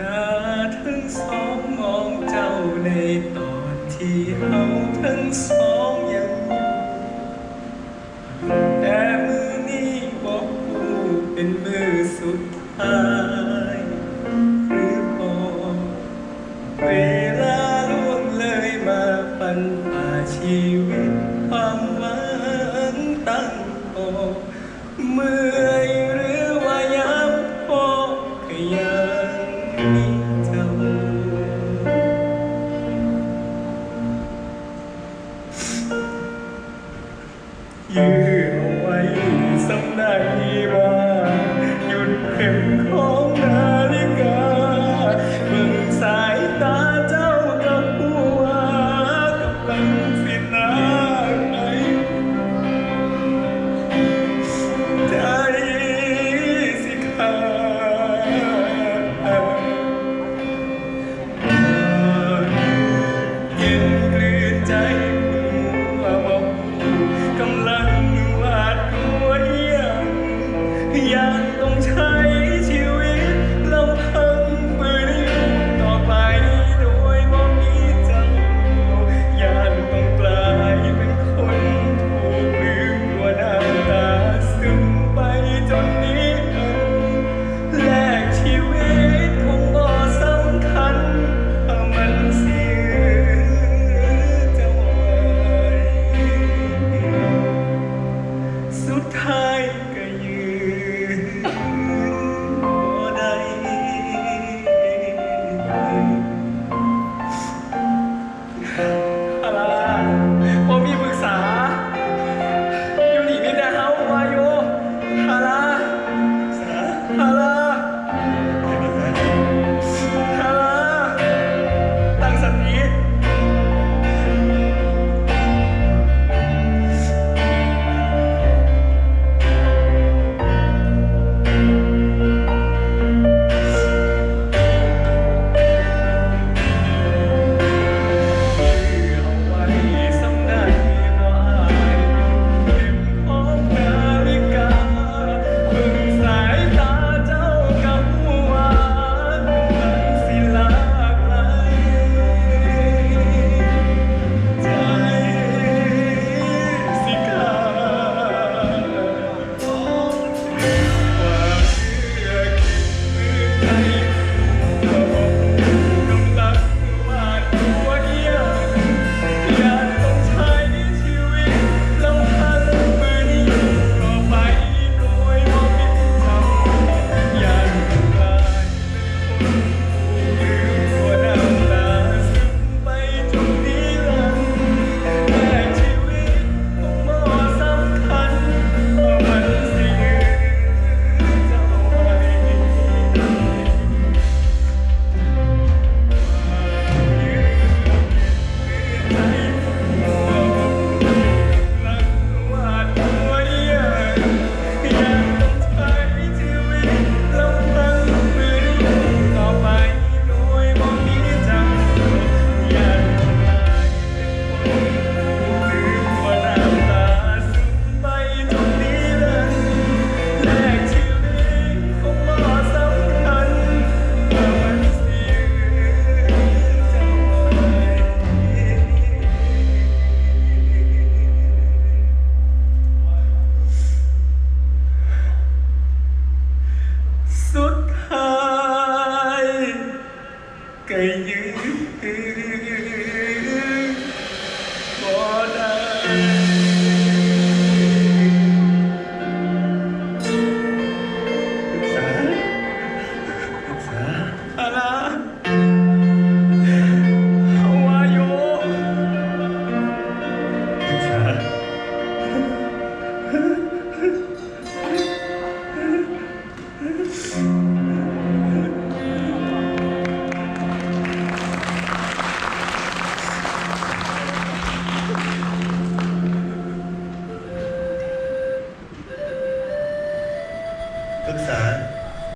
ตาทั้งสองมองเจ้าในตอนที่เอาทั้งสองยังอยู่แต่มือนี้บอกกูเป็นมือสุดท้ายหรือพอเวลาล่วงเลยมาปันป่าชีวิตความหวังตั้งพอเมื่อ Hallelujah.